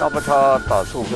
นปชต่อสู้เ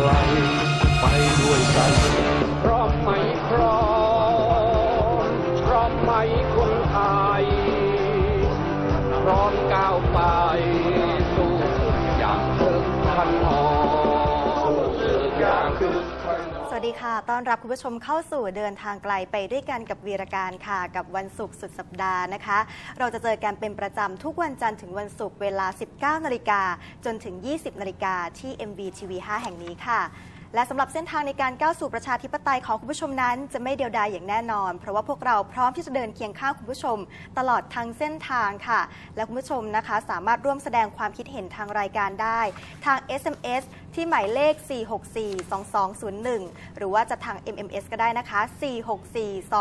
ไกลไปด้วยกัน ดีค่ะ ต้อนรับคุณผู้ชมเข้าสู่เดินทางไกลไปด้วยกันกับวีรการค่ะ กับวันศุกร์สุดสัปดาห์นะคะ เราจะเจอกันเป็นประจำทุกวันจันทร์ถึงวันศุกร์เวลา 19 นาฬิกาจนถึง 20 นาฬิกาที่ MVTV 5 แห่งนี้ค่ะ และสำหรับเส้นทางในการก้าวสู่ประชาธิปไตยของคุณผู้ชมนั้น จะไม่เดียวดายอย่างแน่นอน เพราะว่าพวกเราพร้อมที่จะเดินเคียงข้างคุณผู้ชม ตลอดทั้งเส้นทางค่ะ และคุณผู้ชมนะคะ สามารถร่วมแสดงความคิดเห็นทางรายการได้ ทาง SMS ที่หมายเลข 4642201 หรือว่าจะทาง MMS ก็ได้นะคะ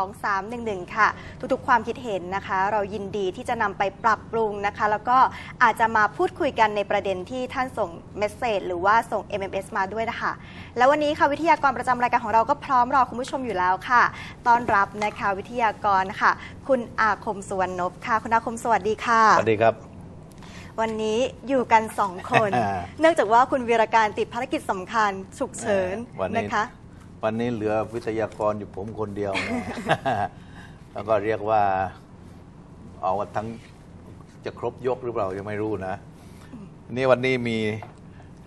4642311 ค่ะ ทุกๆ ความคิดเห็นนะคะ เรายินดีที่จะนำไปปรับปรุงนะคะ แล้วก็อาจจะมาพูดคุยกันในประเด็นที่ท่านส่งเมสเซจหรือว่าส่ง MMS มาด้วยนะคะแล้ววันนี้ค่ะวิทยากรประจำรายการของเราก็พร้อมรอคุณผู้ชมอยู่แล้วค่ะ ต้อนรับนะคะวิทยากรค่ะ คุณอาคมสุวรรณนพค่ะ คุณอาคมสวัสดีค่ะ สวัสดีครับ วันนี้อยู่กันสองคนอ่าเนื่องจากว่าคุณวีรการติดภารกิจสำคัญฉุกเฉินวันนี้นะคะ วันนี้เหลือวิทยากรอยู่ผมคนเดียวนะแล้วก็เรียกว่าเอาว่าทั้งจะครบยกหรือเปล่ายังไม่รู้นะ นี่วันนี้มี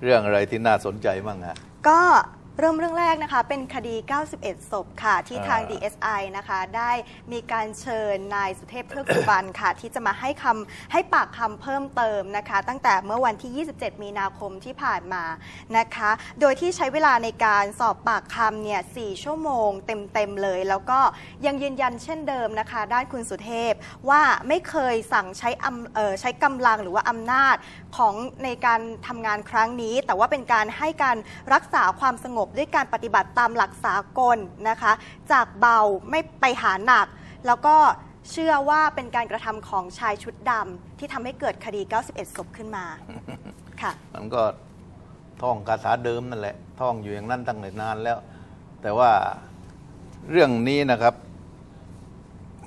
เรื่องอะไรที่น่าสนใจบ้างอะ ก็เริ่มเรื่องแรกนะคะ เป็นคดี 91 ศพค่ะ ที่ทางอ่า DSI นะคะ ได้มีการเชิญนายสุเทพเทือกสุบรรณค่ะ ที่จะมาให้คำให้ปากคำเพิ่มเติมนะคะ ตั้งแต่เมื่อวันที่ 27 มีนาคมที่ผ่านมานะคะ โดยที่ใช้เวลาในการสอบปากคำเนี่ย 4 ชั่วโมงเต็ม ๆ เลย แล้วก็ยังยืนยันเช่นเดิมนะคะ ด้านคุณสุเทพว่าไม่เคยสั่งใช้อำเอ่อใช้กำลังหรือว่าอำนาจ ของในการทำงานครั้งนี้ แต่ว่าเป็นการให้การรักษาความสงบด้วยการปฏิบัติตามหลักสากลนะคะ จากเบาไม่ไปหาหนัก แล้วก็เชื่อว่าเป็นการกระทำของชายชุดดำที่ทำให้เกิดคดี 91 ศพขึ้นมาค่ะมันก็ท่องคาถาเดิมนั่นแหละท่องอยู่อย่างนั้นตั้งแต่นานแล้ว แต่ว่าเรื่องนี้นะครับ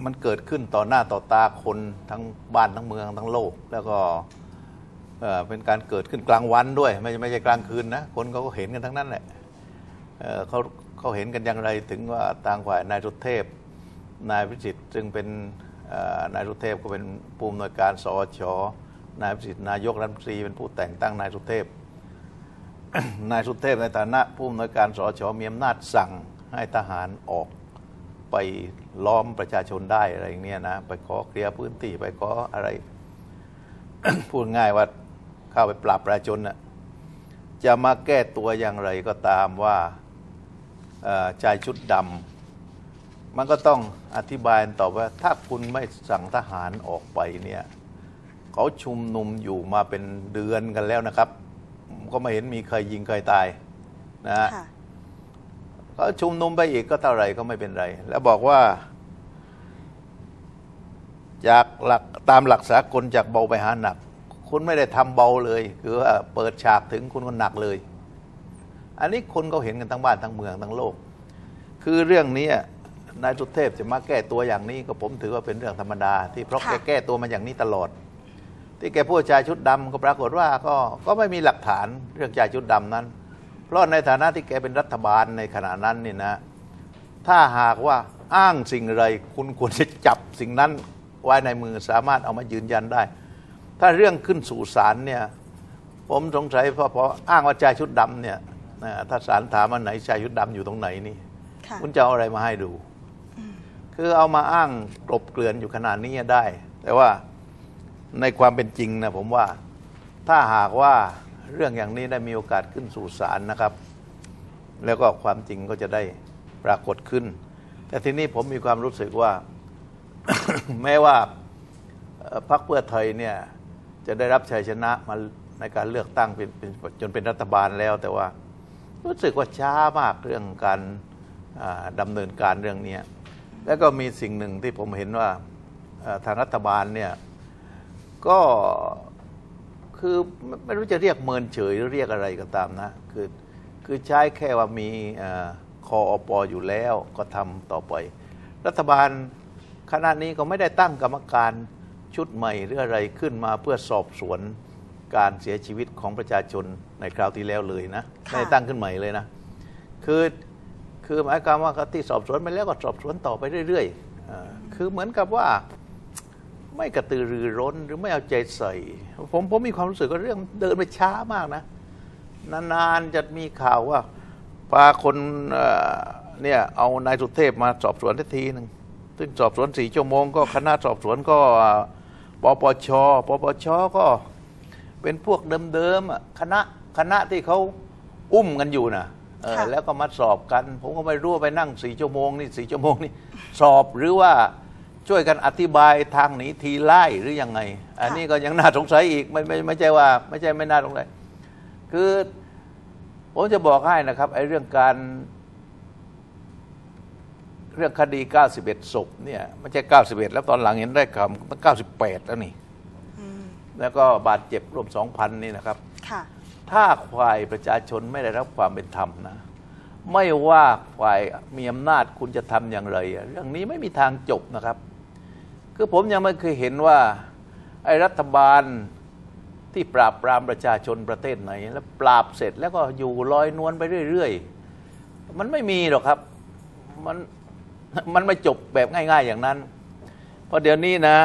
มันเกิดขึ้นต่อหน้าต่อตาคนทั้งบ้านทั้งเมืองทั้งโลก แล้วก็ เป็นการเกิดขึ้นกลางวันด้วย ไม่ใช่ไม่ใช่กลางคืนนะคนเขาก็เห็นกันทั้งนั้นแหละเเขาเขาเห็นกันอย่างไรถึงว่าทางฝ่ายนายสุเทพ นายพิจิตรจึงเป็นนายสุเทพก็เป็นผู้อำนวยการสอชนายพิจิตรนายกรัฐมนตรีเป็นผู้แต่งตั้งนายสุเทพ นายสุเทพในฐานะผู้อำนวยการสอชมีอำนาจสั่งให้ทหารออกไปล้อมประชาชนได้อะไรอย่างเนี้ยนะ ไปขอเคลียร์พื้นที่ไปขออะไร พูดง่ายว่า เข้าไปปราบประชาชนน่ะจะมาแก้ตัวอย่างไรก็ตามว่าเอ่อชายชุดดำมันก็ต้องอธิบายต่อว่า ถ้าคุณไม่สั่งทหารออกไปเนี่ยเขาชุมนุมอยู่มาเป็นเดือนกันแล้วนะครับ ก็ไม่เห็นมีใครยิงใครตายนะฮะค่ะก็ชุมนุมไปอีกก็เท่าไหร่ก็ไม่เป็นไร แล้วบอกว่า จากหลักตามหลักสากลจากเบาไปหาหนัก คุณไม่ได้ทำเบาเลย คือว่าเปิดฉากถึงคุณก็หนักเลย อันนี้คนก็เห็นกันทั้งบ้านทั้งเมืองทั้งโลก คือเรื่องนี้นายสุเทพจะมาแก้ตัวอย่างนี้ก็ผมถือว่าเป็นเรื่องธรรมดา ที่เพราะแกแก้ตัวมาอย่างนี้ตลอด ที่แกพูดชายชุดดำก็ปรากฏว่าก็ก็ไม่มีหลักฐานเรื่องชายชุดดำนั้น เพราะในฐานะที่แกเป็นรัฐบาลในขณะนั้นนี่นะ ถ้าหากว่าอ้างสิ่งไรคุณควรจะจับสิ่งนั้นไว้ในมือสามารถเอามายืนยันได้ ถ้าเรื่องขึ้นสู่ศาลเนี่ย ผมสงสัยเพราะเพราะอ้างว่าชายชุดดำเนี่ยนะถ้าศาลถามว่าไหนชายชุดดำอยู่ตรงไหนนี่ค่ะคุณจะเอาอะไรมาให้ดู คือเอามาอ้างกลบเกลื่อนอยู่ขนาดนี้ได้ แต่ว่าในความเป็นจริงนะผมว่าถ้าหากว่าเรื่องอย่างนี้ได้มีโอกาสขึ้นสู่ศาลนะครับ แล้วก็ความจริงก็จะได้ปรากฏขึ้น แต่ทีนี้ผมมีความรู้สึกว่า แม้ว่าเอ่อพรรคเพื่อไทยเนี่ย จะได้รับชัยชนะมาในการเลือกตั้งเป็นปนจนเป็นรัฐบาลแล้ว แต่ว่ารู้สึกว่าช้ามากเรื่องการอ่าดำเนินการเรื่องนี้แล้วก็มีสิ่งหนึ่งที่ผมเห็นว่าทางรัฐบาลเนี่ยก็คือไม่รู้จะเรียกเมินเฉยหรือเรียกอะไรก็ตามนะ คือคือใช้แค่ว่ามีอคออปออยู่แล้วก็ทำต่อไป รัฐบาลคณะนี้ก็ไม่ได้ตั้งกรรมการ ชุดใหม่หรืออะไรขึ้นมาเพื่อสอบสวนการเสียชีวิตของประชาชนในคราวที่แล้วเลยนะค่ะไม่ได้ตั้งขึ้นใหม่เลยนะ คือคือหมายความว่าที่สอบสวนไปแล้วก็สอบสวนต่อไปเรื่อยๆอ่าคือเหมือนกับว่าไม่กระตือรือร้นหรือไม่เอาใจใส่ ผมผมมีความรู้สึกว่าเรื่องเดินไปช้ามากนะ นานๆจะมีข่าวว่าพาคนเอ่อเนี่ยเอานายสุเทพมาสอบสวนทันทีหนึ่งซึ่งสอบสวนสี่ชั่วโมงก็คณะสอบสวนก็อ่า ปปชปปชก็เป็นพวกเดิมๆอะคณะคณะที่เขาอุ้มกันอยู่นะเออค่ะแล้วก็มาสอบกัน ผมก็ไม่รู้ว่าไปนั่งสี่ชั่วโมงนี่สี่ชั่วโมงนี่สอบหรือว่าช่วยกันอธิบายทางหนีทีไล่หรือยังไง อันนี้ก็ยังน่าสงสัยอีกไม่ไม่ไม่ใช่ว่า ไม่ใช่ไม่น่าสงสัยคือผมจะบอกให้นะครับไอ้เรื่องการ เรื่องคดี 91 ศพเนี่ยไม่ใช่ 91 แล้วตอนหลังเห็นได้คำตั้ง98 แล้วนี่ แล้วก็บาดเจ็บรวม 2,000 นี่นะครับค่ะถ้าฝ่ายประชาชนไม่ได้รับความเป็นธรรมนะ ไม่ว่าฝ่ายมีอำนาจคุณจะทำอย่างไรอะเรื่องนี้ไม่มีทางจบนะครับ คือผมยังไม่เคยเห็นว่า ไอ้รัฐบาลที่ปราบปรามประชาชนประเทศไหน แล้วปราบเสร็จแล้วก็อยู่ลอยนวลไปเรื่อย ๆ มันไม่มีหรอกครับมัน มันไม่จบแบบง่าย ๆ อย่างนั้น เพราะเดี๋ยวนี้นะ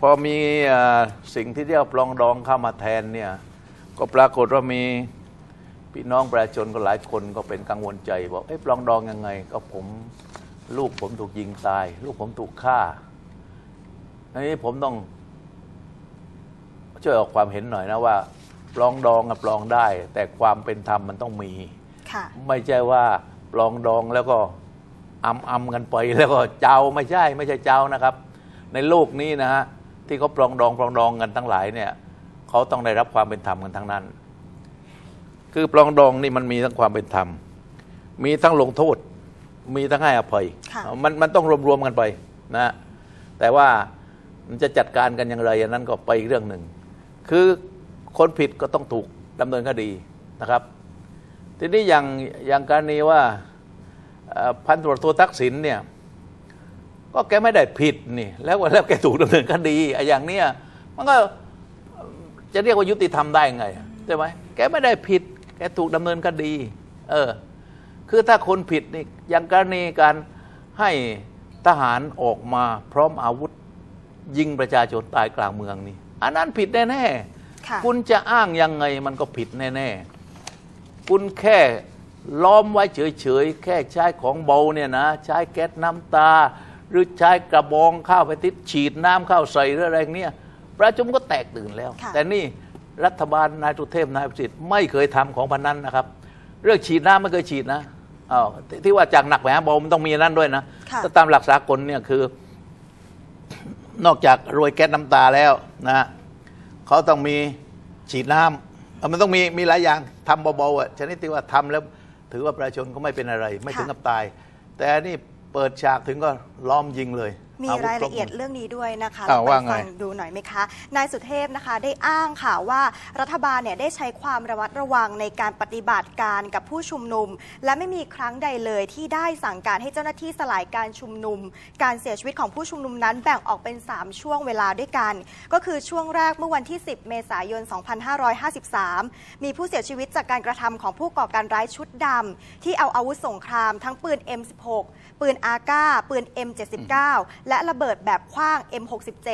พอมีเอ่อสิ่งที่เรียกว่าปลองดองเข้ามาแทนเนี่ยก็ปรากฏว่ามีพี่น้องประชาชนก็หลายคนก็เป็นกังวลใจบอกเอ้ยปลองดองยังไง ก็ผมลูกผมถูกยิงตาย ลูกผมถูกฆ่าอันนี้ผมต้องช่วยออกความเห็นหน่อยนะว่าปลองดองอะปลองได้ แต่ความเป็นธรรมมันต้องมีค่ะไม่ใช่ว่าปลองดองแล้วก็ อำอำกันไปแล้วก็เจ้าไม่ใช่ไม่ใช่เจ้านะครับ ในโลกนี้นะฮะที่เขาปลองดองปลองดองกันทั้งหลายเนี่ยเขาต้องได้รับความเป็นธรรมกันทั้งนั้น คือปลองดองนี่มันมีทั้งความเป็นธรรม มีทั้งลงโทษ มีทั้งให้อภัยค่ะมันมันต้องรวมๆกันไปนะแต่ว่ามันจะจัดการกันอย่างไรอันนั้นก็ไปอีกเรื่องหนึ่ง คือคนผิดก็ต้องถูกดำเนินคดีนะครับ ทีนี้อย่างอย่างการนี้ว่าเอ่อ พันตำรวจโททักษิณเนี่ย ก็แกไม่ได้ผิดนี่ แล้วแล้วแกถูกดำเนินคดีไอ้อย่างเนี้ยมันก็จะเรียกว่ายุติธรรมได้ไงใช่ไหมแกไม่ได้ผิด แกถูกดำเนินคดี เออ คือถ้าคนผิดนี่อย่างกรณีการให้ทหารออกมาพร้อมอาวุธ ยิงประชาชนตายกลางเมืองนี่ อันนั้นผิดแน่ๆค่ะคุณจะอ้างยังไงมันก็ผิดแน่ๆ คุณแค่ ล้อมไว้เฉยๆ แค่ใช้ของเบาเนี่ยนะ ใช้แก๊สน้ำตา หรือใช้กระบองข้าวไปติดฉีดน้ำเข้าใส่หรืออะไรเนี่ยประชาชนก็แตกตื่นแล้วค่ะแต่นี่รัฐบาลนายสุเทพนายประสิทธิ์ไม่เคยทำของพันนั้นนะครับ เรื่องฉีดน้ำไม่เคยฉีดนะอ้าวที่ที่ว่าจากหนักไปหาเบามันต้องมีอันนั้นด้วยนะค่ะถ้าตามหลักสากลเนี่ยคือ นอกจากโรยแก๊สน้ำตาแล้วนะเขาต้องมีฉีดน้ำเอ่อมันต้องมีมีหลายอย่างทำเบาๆอะชนิดที่ว่าทำแล้ว ถือว่าประชาชนก็ไม่เป็นอะไร ไม่ค่ะถึงกับตาย แต่อันนี่เปิดฉากถึงก็ล้อมยิงเลย มีวุธรายคบละเอียดเรื่องนี้ด้วยนะคะอ้าวเราว่าไปไงฟังดูหน่อยไหมคะ นายสุเทพนะคะได้อ้างค่ะว่ารัฐบาลเนี่ยได้ใช้ความระมัดระวังในการปฏิบัติการกับผู้ชุมนุม และไม่มีครั้งใดเลยที่ได้สั่งการให้เจ้าหน้าที่สลายการชุมนุม การเสียชีวิตของผู้ชุมนุมนั้นแบ่งออกเป็น 3 ช่วงเวลาด้วยกัน ก็คือช่วงแรกเมื่อวันที่ 10 เมษายน 2553 มีผู้เสียชีวิตจากการกระทำของผู้ก่อการร้ายชุดดำที่เอาอาวุธสงครามทั้งปืน M16 ปืนอาก้าปืน M79 และและระเบิดแบบคว้าง M67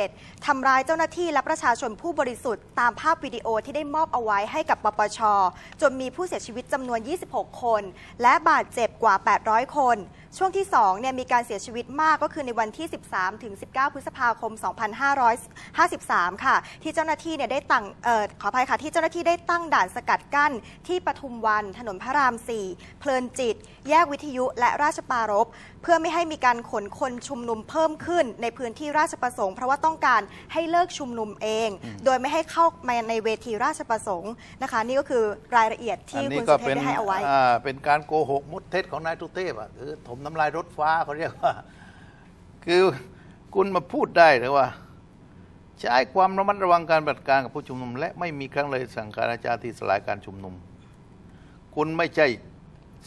ทำร้ายเจ้าหน้าที่และประชาชนผู้บริสุทธิ์ตามภาพวิดีโอที่ได้มอบเอาไว้ให้กับปปช จนมีผู้เสียชีวิตจำนวน 26 คน และบาดเจ็บกว่า 800 คนช่วงที่2เนี่ยมีการเสียชีวิตมากก็คือในวันที่ 13 ถึง 19 พฤษภาคม 2553 ค่ะ ที่เจ้าหน้าที่เนี่ยได้ตั้งเอ่อขออภัยค่ะที่เจ้าหน้าที่ได้ตั้งด่านสกัดกั้น ที่ปทุมวัน ถนนพระราม 4 เพลินจิต แยกวิทยุและราชปารภเพื่อไม่ให้มีการขนคนชุมนุมเพิ่มขึ้น ในพื้นที่ราชประสงค์ เพราะว่าต้องการให้เลิกชุมนุมเอง โดยไม่ให้เข้ามาในเวทีราชประสงค์นะคะ นี่ก็คือรายละเอียดที่อันนี้คุณก็สุเทพเป็นได้ให้เอาไว้อ่าเป็นการโกหกมุดเท็จของนายทุเทพอะคือถมน้ำลายรถฟ้าเขาเรียกว่า คือคุณมาพูดได้หรือว่า ใช้ความระมัดระวังการปฏิบัติการกับผู้ชุมนุม และไม่มีครั้งเลยสั่งการอาจารย์ที่สลายการชุมนุม คุณไม่ใช่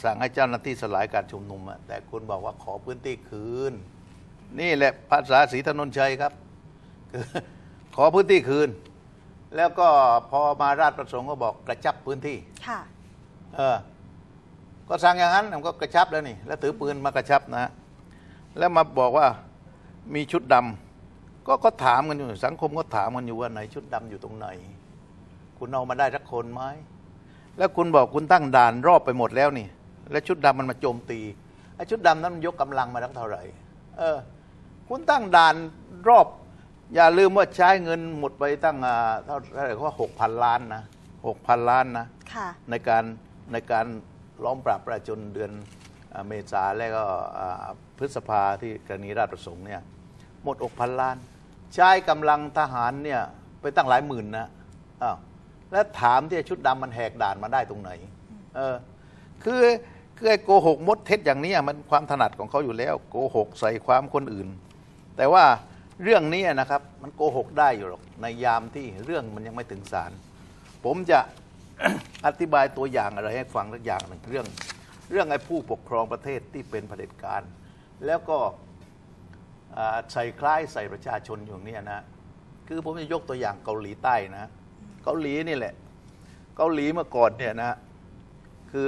สั่งให้เจ้าหน้าที่สลายการชุมนุมอะแต่คุณบอกว่าขอพื้นที่คืน นี่แหละภาษาศรีถนนชัยครับคือขอพื้นที่คืน แล้วก็พอมาราชประสงค์ก็บอกกระชับพื้นที่ ค่ะ เออ ก็สั่งอย่างนั้นมันก็กระชับแล้วนี่ แล้วถือปืนมากระชับนะฮะแล้วมาบอกว่ามีชุดดำก็ก็ถามกันอยู่สังคมก็ถามกันอยู่ว่าไหนชุดดำอยู่ตรงไหน คุณเอามาได้สักคนไหมแล้วคุณบอกคุณตั้งด่านรอบไปหมดแล้วนี่ แล้วชุดดำมันมาโจมตีไอ้ชุดดำนั้นมันยกกำลังมาทั้งเท่าไหร่เออ คุณตั้งด่านรอบ อย่าลืมว่าใช้เงินหมดไปตั้งอ่าเท่าเท่าไหร่เขาว่าหกพันล้านนะหกพันล้านนะค่ะในการในการ ล้อมปราบประชาชนเดือนอเมษาและก็พฤษภาที่กรณีราชประสงค์เนี่ยหมดอกพันล้าน ใช้กำลังทหารเนี่ยไปตั้งหลายหมื่นนะอ้าวแล้วถามที่ชุดดำมันแหกด่านมาได้ตรงไหนเออคือคือไอ้โกหกมดเท็จอย่างนี้มันความถนัดของเขาอยู่แล้วโกหกใส่ความคนอื่น แต่ว่าเรื่องนี้นะครับมันโกหกได้อยู่หรอกในยามที่เรื่องมันยังไม่ถึงศาลผมจะ อธิบายตัวอย่างอะไรให้ฟังสักอย่างหนึ่งเรื่อง เรื่องไอ้ผู้ปกครองประเทศที่เป็นเผด็จการ แล้วก็ใส่คล้ายใส่ประชาชนอยู่เนี่ยนะ คือผมจะยกตัวอย่างเกาหลีใต้นะ เกาหลีนี่แหละ เกาหลีเมื่อก่อนเนี่ยนะ คือ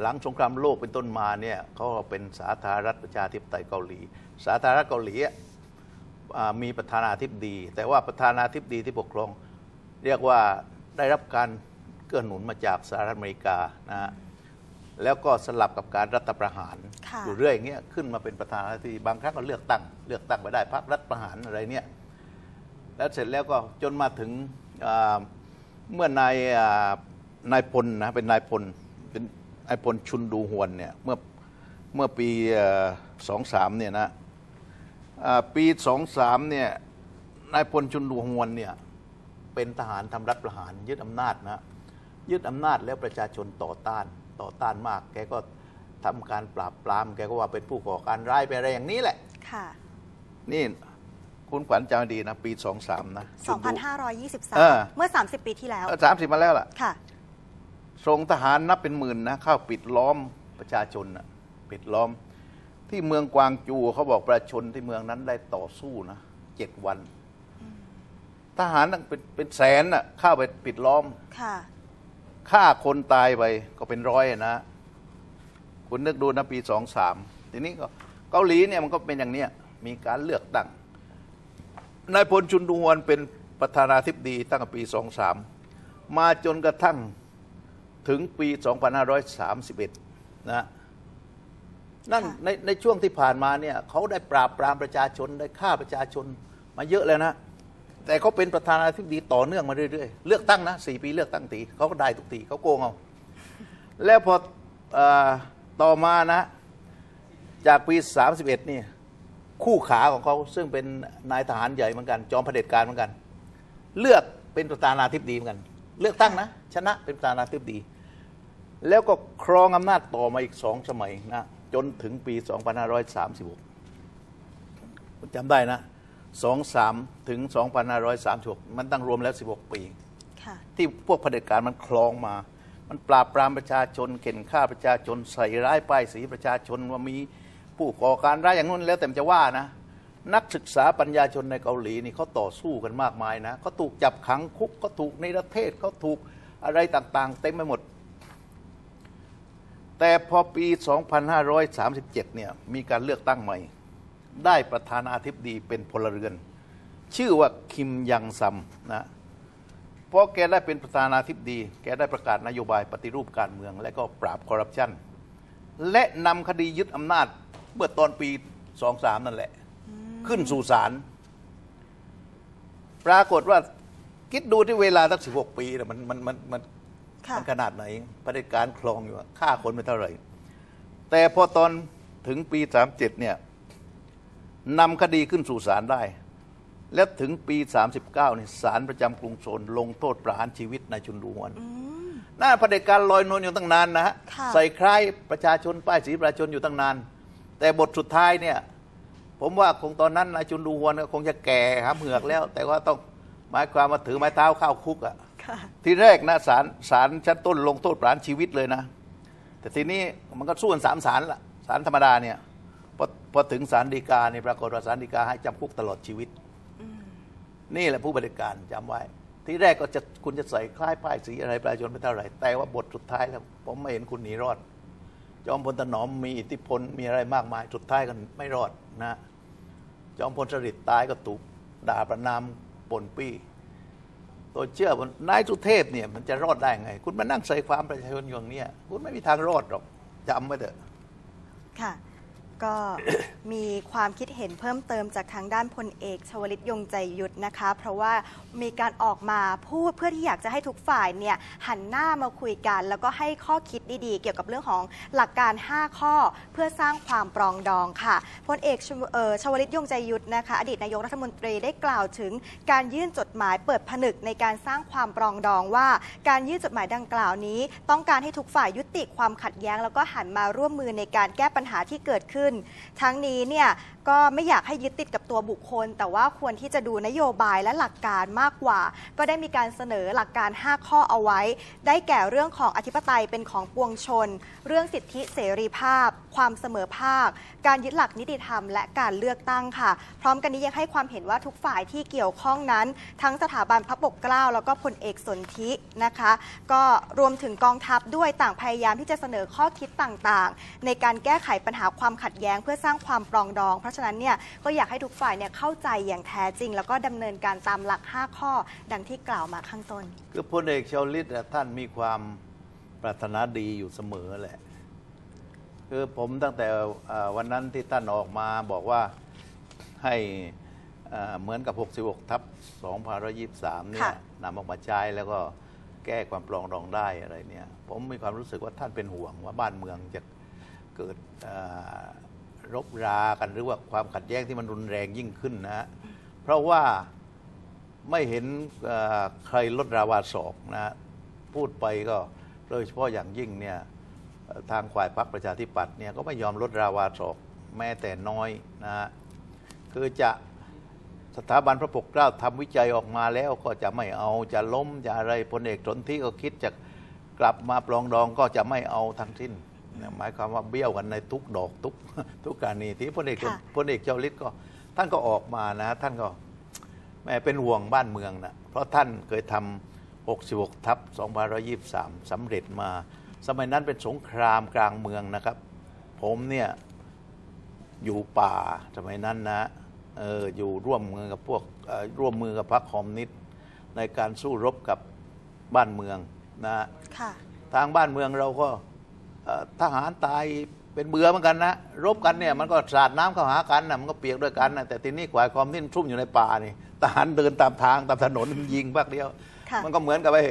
หลังสงครามโลกเป็นต้นมาเนี่ยเขาเป็นสาธารณรัฐประชาธิปไตยเกาหลี สาธารณรัฐเกาหลีมีประธานาธิบดี แต่ว่าประธานาธิบดีที่ปกครอง เรียกว่าได้รับการ เกื้อหนุนมาจากสหรัฐอเมริกานะฮะแล้วก็สลับกับการรัฐประหาร ค่ะ อยู่เรื่อยอย่างเงี้ยขึ้นมาเป็นประธานาธิบดีบางครั้งก็เลือกตั้ง เลือกตั้งไปได้พรรครัฐประหารอะไรเนี่ยแล้วเสร็จแล้วก็จนมาถึงอ่าเมื่อนายอ่านายพลนะเป็นนายพลเป็นนายพลชุนดูฮวนเนี่ยเมื่อเมื่อปีสองสามเนี่ยนะอ่าปีสองสามเนี่ยนายพลชุนดูฮวนเนี่ยเป็นทหารทำรัฐประหารยึดอำนาจนะ ยึดอำนาจแล้วประชาชนต่อต้านต่อต้านมาก แกก็ทำการปราบปราม แกก็ว่าเป็นผู้ก่อการร้ายไปอะไรอย่างนี้แหละ ค่ะ นี่คุณขวัญจำดีนะ ปีสองสามนะชุดดูเออ2523 เมื่อ 30 ปีที่แล้วสามสิบมาแล้วล่ะ ค่ะส่งทหารนับเป็นหมื่นนะ เข้าปิดล้อมประชาชนนะปิดล้อม ที่เมืองกวางจูเขาบอกประชาชนที่เมืองนั้นได้ต่อสู้นะเจ็ดวัน ทหารตั้งเป็นเป็นแสนน่ะเข้าไปปิดล้อม ค่ะ ฆ่าคนตายไปก็เป็นร้อยอะนะ คุณนึกดูนะปีสองสามทีนี้ก็เกาหลีเนี่ยมันก็เป็นอย่างเนี้ยมีการเลือกตั้งนายพลชุนดูฮวนเป็นประธานาธิบดีตั้งแต่ปีสองสามมาจนกระทั่งถึงปี 2531 นะ นั่นค่ะในในช่วงที่ผ่านมาเนี่ยเขาได้ปราบปรามประชาชนได้ฆ่าประชาชนมาเยอะแล้วนะ แต่เขาเป็นประธานาธิบดีต่อเนื่องมาเรื่อยๆ เลือกตั้งนะสี่ปีเลือกตั้งทีเขาก็ได้ทุกทีเขาโกงเอา แล้วพออต่อมานะ จากปี 31นี่คู่ขาของเขาซึ่งเป็นนายทหารใหญ่เหมือนกัน จอมเผด็จการเหมือนกัน เลือกเป็นประธานาธิบดีเหมือนกัน เลือกตั้งนะ ชนะเป็นประธานาธิบดี แล้วก็ครองอำนาจต่อมาอีกสองสมัยนะจนถึงปี 2536จำได้นะ 23 ถึง 2536 มันตั้งรวมแล้ว 16 ปีค่ะที่พวกเผด็จการมันคลองมา มันปราบปรามประชาชน เข็นฆ่าประชาชน ใส่ร้ายป้ายสีประชาชนว่ามีผู้ก่อการร้ายอย่างนู้นแล้วแต่มันจะว่านะ นักศึกษาปัญญาชนในเกาหลีนี่เขาต่อสู้กันมากมายนะเขาถูกจับขังคุกเขาถูกในประเทศเขาถูกอะไรต่างๆ เต็มไปหมด แต่พอปี 2537 เนี่ยมีการเลือกตั้งใหม่ ได้ประธานาธิบดีเป็นพลเรือน ชื่อว่าคิมยังซัมนะเพราะแกได้เป็นประธานาธิบดี แกได้ประกาศนโยบายปฏิรูปการเมือง และก็ปราบคอร์รัปชันและนำคดียึดอำนาจเมื่อตอนปีสองสามนั่นแหละ ขึ้นสู่ศาลปรากฏว่าคิดดูที่เวลาตั้งสิบหกปีนะมันมันมันมันค่ะมันขนาดไหนประเด็จการคลองอยู่อะฆ่าคนไปเท่าไหร่ แต่พอตอนถึงปีสามเจ็ดเนี่ย นำคดีขึ้นสู่ศาลได้ แล้วถึงปี 39เนี่ยศาลประจำกรุงโซนลงโทษประหารชีวิตนายชุนดูฮวนหน้าประเด็จการลอยนวลอยู่ตั้งนานนะฮะค่ะใส่คล้ายประชาชนป้ายสีประชาชนอยู่ตั้งนาน แต่บทสุดท้ายเนี่ยผมว่าคงตอนนั้นนายชุนดูฮวนก็คงจะแก่หามเหือกแล้ว แต่ว่าต้องหมายความมาถือไม้เท้าเข้าคุกอะค่ะทีแรกนะศาลศาลชั้นต้นลงโทษประหารชีวิตเลยนะ แต่ทีนี้มันก็สู้กันสามศาลละศาลธรรมดาเนี่ย พอพอถึงศาลฎีกาเนี่ยปรากฏว่าศาลฎีกาให้จำคุกตลอดชีวิต นี่แหละผู้บริการจำไว้ ทีแรกก็จะคุณจะใส่คล้ายป้ายสีอะไรประชาชนไม่เท่าไหร่ แต่ว่าบทสุดท้ายแล้วผมไม่เห็นคุณหนีรอด จอมพลถนอมมีอิทธิพลมีอะไรมากมายสุดท้ายกันไม่รอดนะจอมพลสฤษดิ์ตายก็ถูกด่าประนามปนปี้ตัวเชื่อว่านายสุเทพเนี่ยมันจะรอดได้ไง คุณมานั่งใส่ความประชาชนอย่างเนี้ยคุณไม่มีทางรอดหรอกจำไว้เถอะค่ะ ก็มีความคิดเห็นเพิ่มเติมจากทางด้านพลเอกชวลิตยงใจยุทธนะคะ เพราะว่ามีการออกมาพูดเพื่อที่อยากจะให้ทุกฝ่ายเนี่ยหันหน้ามาคุยกัน แล้วก็ให้ข้อคิดดีๆ เกี่ยวกับเรื่องของหลักการ 5 ข้อเพื่อสร้างความปรองดองค่ะพลเอกชวเออชวลิตยงใจยุทธนะคะ อดีตนายกรัฐมนตรีได้กล่าวถึงการยื่นจดหมายเปิดผนึกในการสร้างความปรองดองว่า การยื่นจดหมายดังกล่าวนี้ ต้องการให้ทุกฝ่ายยุติความขัดแย้ง แล้วก็หันมาร่วมมือในการแก้ปัญหาที่เกิดขึ้นทั้งนี้เนี่ยก็ไม่อยากให้ยึดติดกับตัวบุคคล แต่ว่าควรที่จะดูนโยบายและหลักการมากกว่า ก็ได้มีการเสนอหลักการ 5 ข้อเอาไว้ ได้แก่เรื่องของอธิปไตยเป็นของปวงชน เรื่องสิทธิเสรีภาพ ความเสมอภาค การยึดหลักนิติธรรม และการเลือกตั้งค่ะ พร้อมกันนี้ยังให้ความเห็นว่าทุกฝ่ายที่เกี่ยวข้องนั้น ทั้งสถาบันพระปกเกล้า แล้วก็พลเอกสนธินะคะ ก็รวมถึงกองทัพด้วยต่างพยายามที่จะเสนอข้อคิดต่างๆ ในการแก้ไขปัญหาความขัดแย้งเพื่อสร้างความปรองดอง เพราะฉะนั้นเนี่ยก็อยากให้ทุกฝ่ายเนี่ยเข้าใจอย่างแท้จริง แล้วก็ดำเนินการตามหลัก 5 ข้อดังที่กล่าวมาข้างต้น คือพลเอกชาวลิตอะท่านมีความปรารถนาดีอยู่เสมอแหละ คือผมตั้งแต่อ่าวันนั้นที่ท่านออกมาบอกว่าให้อ่าเหมือนกับ 66 ทับ2023 เนี่ค่ะยนำออกมาใช้แล้วก็แก้ความปรองดองได้อะไรเนี่ย ผมมีความรู้สึกว่าท่านเป็นห่วงว่าบ้านเมืองจะเกิดอ่า รบรากันหรือว่าความขัดแย้งที่มันรุนแรงยิ่งขึ้นนะฮะเพราะว่าไม่เห็นเอ่อใครลดราวาศอกนะ พูดไปก็โดยเฉพาะอย่างยิ่งเนี่ยทางฝ่ายพรรคประชาธิปัตย์เนี่ยก็ไม่ยอมลดราวาศอกแม้แต่น้อยนะฮะคือจะสถาบันพระปกเกล้าทำวิจัยออกมาแล้วก็จะไม่เอาจะล้มจะอะไรพลเอกสนที่ก็คิดจะกลับมาปลองดองก็จะไม่เอาทั้งสิ้น หมายความว่าเบี้ยวกันในทุกดอกทุกทุกการณีที่พลเอกค่ะพลเอกเจ้าฤทธิ์ก็ท่านก็ออกมานะท่านก็แม่เป็นห่วงบ้านเมืองนะเพราะท่านเคยทำ66 ทับ2523 สำเร็จมา สมัยนั้นเป็นสงครามกลางเมืองนะครับ ผมเนี่ยอยู่ป่าสมัยนั้นนะเอออยู่ร่วมมือกับพวกเอ่อร่วมมือกับพรรคคอมมิวนิสต์ในการสู้รบกับบ้านเมืองนะค่ะทางบ้านเมืองเราก็เอ่อ ทหารตายเป็นเบื่อเหมือนกันนะรบกันเนี่ยมันก็สาดน้ำเข้าหากันนะมันก็เปียกด้วยกันนะแต่ทีนี้ขวายความที่ทุ่มอยู่ในป่านี่ทหารเดินตามทางตามถนนยิงภาคเดียว ค่ะ มันก็เหมือนกับไอ้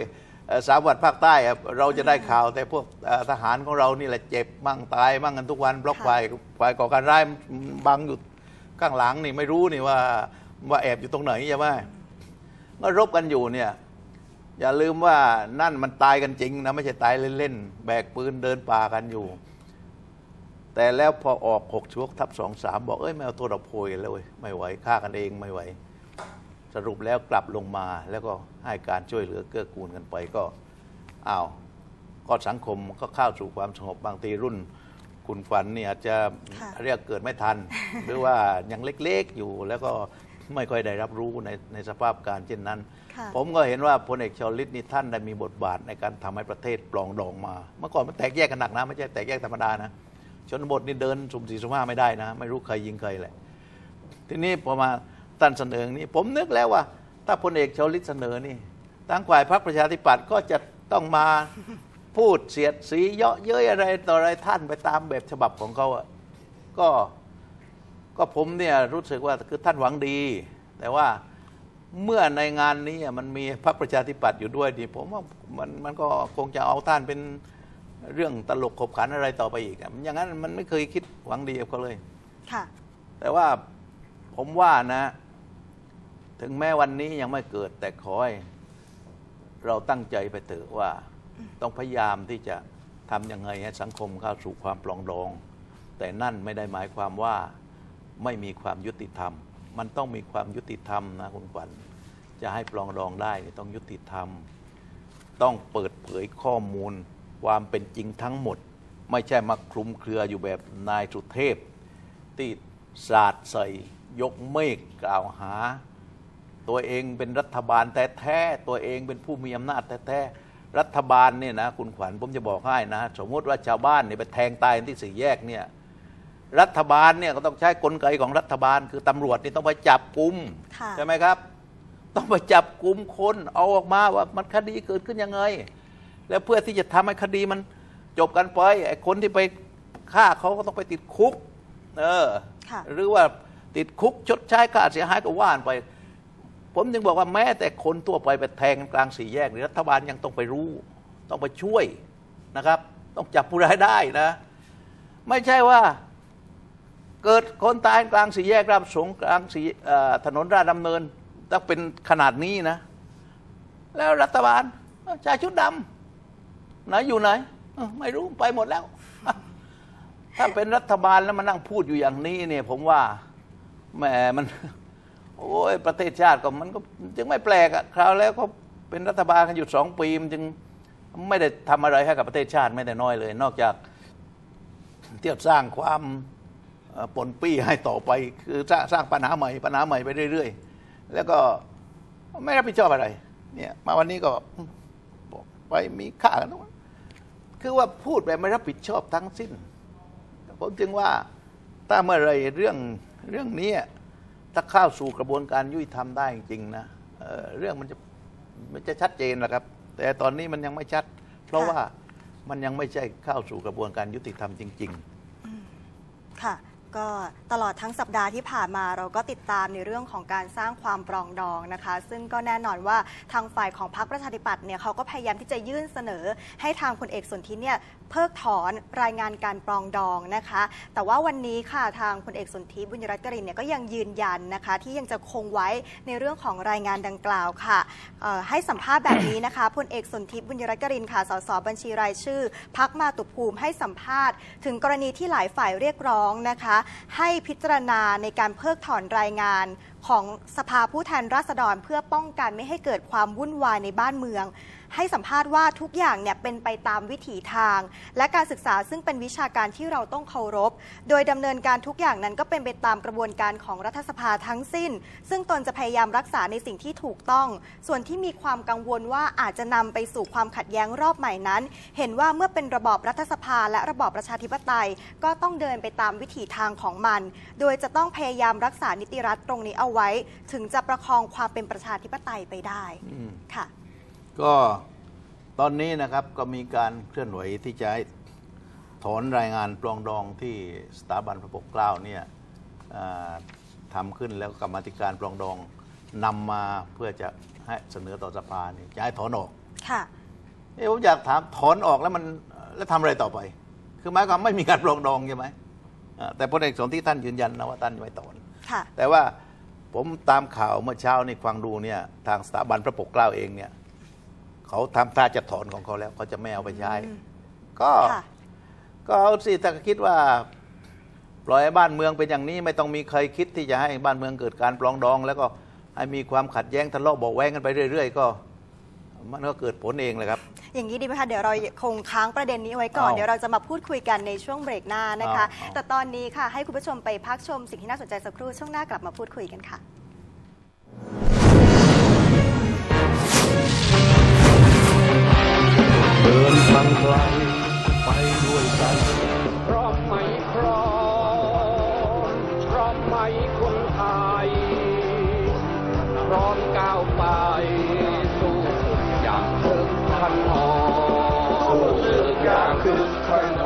เอ่อสามวัดภาคใต้อะเราจะได้ข่าว แต่พวกเอ่อทหารของเรานี่แหละเจ็บมั่งตายมั่งกันทุกวันบล็อกค่ะฝ่ายฝ่ายก่อการร้ายบังอยู่ข้างหลังนี่ไม่รู้นี่ว่าว่าแอบอยู่ตรงไหนใช่ไหม เมื่อรบกันอยู่เนี่ย อย่าลืมว่านั่นมันตายกันจริงนะไม่ใช่ตายเล่นๆ แบกปืนเดินป่ากันอยู่ แต่แล้วพอออกหกชวกทับสองสามบอกเอ้ยไม่เอาตัวเราโพยกันแล้วเว้ยไม่ไหวฆ่ากันเองไม่ไหว สรุปแล้วกลับลงมาแล้วก็ให้การช่วยเหลือเกื้อกูลกันไปก็อ้าวก็สังคมก็เข้าสู่ความสงบบางทีรุ่น คุณฝันเนี่ยอาจจะค่ะเรียกเกิดไม่ทัน หรือว่ายังเล็กๆอยู่แล้วก็ ไม่ค่อยได้รับรู้ในในสภาพการเช่นนั้นค่ะผมก็เห็นว่าพลเอกชวลิตนี่ท่านได้มีบทบาทในการทำให้ประเทศปลองดองมา เมื่อก่อนมันแตกแยกกันหนักนะไม่ใช่แตกแยกธรรมดานะชนบทนี่เดินสุ่มสี่สุ่มห้าไม่ได้นะ ไม่รู้ใครยิงใครแหละทีนี้พอมาท่านเสนอนี้ผมนึกแล้วว่า ถ้าพลเอกชวลิตเสนอนี่ทางฝ่ายพรรคประชาธิปัตย์ก็จะต้องมาพูดเสียดสีเยาะเย้ยอะไรต่ออะไรท่านไปตามแบบฉบับของเขาอะก็ ก็ผมเนี่ยรู้สึกว่าคือท่านหวังดี แต่ว่าเมื่อในงานนี้อะมันมีพรรคประชาธิปัตย์อยู่ด้วยดิผมว่ามันมันก็คงจะเอาท่านเป็นเรื่องตลกขบขันอะไรต่อไปอีกอะอย่างนั้นมันไม่เคยคิดหวังดีกับเขาเลยค่ะแต่ว่าผมว่านะ ถึงแม้วันนี้ยังไม่เกิดแต่ขอให้เราตั้งใจไปเถอะว่า ต้องพยายามที่จะทำยังไงให้สังคมเข้าสู่ความปลองดอง แต่นั่นไม่ได้หมายความว่า ไม่มีความยุติธรรม มันต้องมีความยุติธรรมนะคุณขวัญจะให้ปลองดองได้เนี่ยต้องยุติธรรม ต้องเปิดเผยข้อมูล ความเป็นจริงทั้งหมด ไม่ใช่มาคลุมเครืออยู่แบบนายสุเทพที่สาดใส่ยกเมฆกล่าวหา ตัวเองเป็นรัฐบาลแท้ๆตัวเองเป็นผู้มีอำนาจแท้ๆรัฐบาลเนี่ยนะคุณขวัญผมจะบอกให้นะ สมมติว่าชาวบ้านเนี่ยไปแทงตายที่สี่แยกเนี่ย รัฐบาลเนี่ยก็ต้องใช้กลไกของรัฐบาล คือตำรวจนี่ต้องไปจับกลุ่มค่ะใช่ไหมครับ ต้องไปจับกลุ่มคนเอาออกมาว่ามันคดีเกิดขึ้นยังไง แล้วเพื่อที่จะทำให้คดีมันจบกันไปไอ้คนที่ไปฆ่าเขาก็ต้องไปติดคุก เออค่ะหรือว่าติดคุกชดใช้ค่าเสียหายก็ว่านไป ผมจึงบอกว่าแม้แต่คนทั่วไปไปแทงกันกลางสี่แยกนี่รัฐบาลยังต้องไปรู้ ต้องไปช่วยนะครับ ต้องจับผู้ร้ายได้นะ ไม่ใช่ว่า เกิดคนตายกลางสี่แยกรามสงกลางสี่ถนนราชดำเนินต้องเป็นขนาดนี้นะ แล้วรัฐบาลชายชุดดำไหนอยู่ไหน ไม่รู้ไปหมดแล้ว ถ้าเป็นรัฐบาลแล้วมานั่งพูดอยู่อย่างนี้เนี่ย ผมว่าแหมมัน โอ้ยประเทศชาติก็มันก็จึงไม่แปลกอะคราวแล้วก็เป็นรัฐบาลกันอยู่สองปีมันจึงไม่ได้ทำอะไรให้กับประเทศชาติไม่ได้น้อยเลย นอกจากเทียวสร้างความ ปนปี้ให้ต่อไป คือสร้างสร้างปัญหาใหม่ปัญหาใหม่ไปเรื่อยๆ แล้วก็ไม่รับผิดชอบอะไร เนี่ย มาวันนี้ก็ไปมีค่ากันทั้งวันคือว่าพูดแบบไม่รับผิดชอบทั้งสิ้นผมจึงว่าถ้าเมื่อไรเรื่องเรื่องนี้ถ้าเข้าสู่กระบวนการยุติธรรมได้จริงนะเเรื่องมันจะมันจะชัดเจนแหละครับ แต่ตอนนี้มันยังไม่ชัด เพราะว่ามันยังไม่ใช่เข้าสู่กระบวนการยุติธรรมจริง ๆ ค่ะ ก็ตลอดทั้งสัปดาห์ที่ผ่านมาเราก็ติดตามในเรื่องของการสร้างความปรองดองนะคะ ซึ่งก็แน่นอนว่าทางฝ่ายของพรรคประชาธิปัตย์เนี่ยเขาก็พยายามที่จะยื่นเสนอ ให้ทางพลเอกสนธิเนี่ยเพิกถอนรายงานการปรองดองนะคะ แต่ว่าวันนี้ค่ะทางพลเอกสนธิบุญรัตน์กรินเนี่ยก็ยังยืนยันนะคะ ที่ยังจะคงไว้ในเรื่องของรายงานดังกล่าวค่ะให้สัมภาษณ์แบบนี้นะคะพลเอกสนธิบุญรัตน์กรินค่ะสสบัญชีรายชื่อพักมาตุภูมิให้สัมภาษณ์ ถึงกรณีที่หลายฝ่ายเรียกร้องนะคะให้พิจารณาในการเพิกถอนรายงานของสภาผู้แทนราษฎร เพื่อป้องกันไม่ให้เกิดความวุ่นวายในบ้านเมือง ให้สัมภาษณ์ว่าทุกอย่างเนี่ยเป็นไปตามวิถีทาง และการศึกษาซึ่งเป็นวิชาการที่เราต้องเคารพ โดยดำเนินการทุกอย่างนั้นก็เป็นไปตามกระบวนการของรัฐสภาทั้งสิ้น ซึ่งตนจะพยายามรักษาในสิ่งที่ถูกต้อง ส่วนที่มีความกังวลว่าอาจจะนำไปสู่ความขัดแย้งรอบใหม่นั้น เห็นว่าเมื่อเป็นระบอบรัฐสภา และระบอบประชาธิปไตย ก็ต้องเดินไปตามวิถีทางของมัน โดยจะต้องพยายามรักษานิติรัฐตรงนี้เอาไว้ ถึงจะประคองความเป็นประชาธิปไตยไปได้ค่ะ ก็ตอนนี้นะครับก็มีการเคลื่อนไหวที่จะให้ถอนรายงานปลองดองที่สถาบันพระปกเกล้าเนี่ยอ่าทำขึ้นแล้วกรรมาธิการปลองดองนำมาเพื่อจะให้เสนอต่อสภานี่จะให้ถอนออก ค่ะ เอ้ผมอยากถามถอนออกแล้วมันแล้วทำอะไรต่อไป คือหมายความไม่มีการปลองดองใช่ไหมอ่าแต่พลเอกสนที่ท่านยืนยันนะว่าท่านจะไม่ถอนค่ะแต่ว่าผมตามข่าวเมื่อเช้านี่ฟังดูเนี่ยทางสถาบันพระปกเกล้าเองเนี่ย เขาทำท่าจะถอนของเขาแล้วเขาจะไม่เอาไปใช้ ก็ ค่ะ ก็เอาสิถ้าคิดว่าปล่อยให้บ้านเมืองเป็นอย่างนี้ไม่ต้องมีใครคิดที่จะให้บ้านเมืองเกิดการปลองดอง แล้วก็ให้มีความขัดแย้งทะเลาะเบาะแว้งกันไปเรื่อย ๆ ก็ มันก็เกิดผลเองเลยครับ อย่างนี้ดีไหมคะ เดี๋ยวเราคงค้างประเด็นนี้ไว้ก่อน เอาเดี๋ยวเราจะมาพูดคุยกันในช่วงเบรกหน้านะคะ เอาเอา แต่ตอนนี้ค่ะ ให้คุณผู้ชมไปพักชมสิ่งที่น่าสนใจสักครู่ช่วงหน้ากลับมาพูดคุยกันค่ะ เดินทางไกลไปด้วยกันเพราะไม่พร้อมเพราะไม่คุ้นเคยพร้อมก้าวไปสู่อย่างถึงพันหออย่างคึกคัก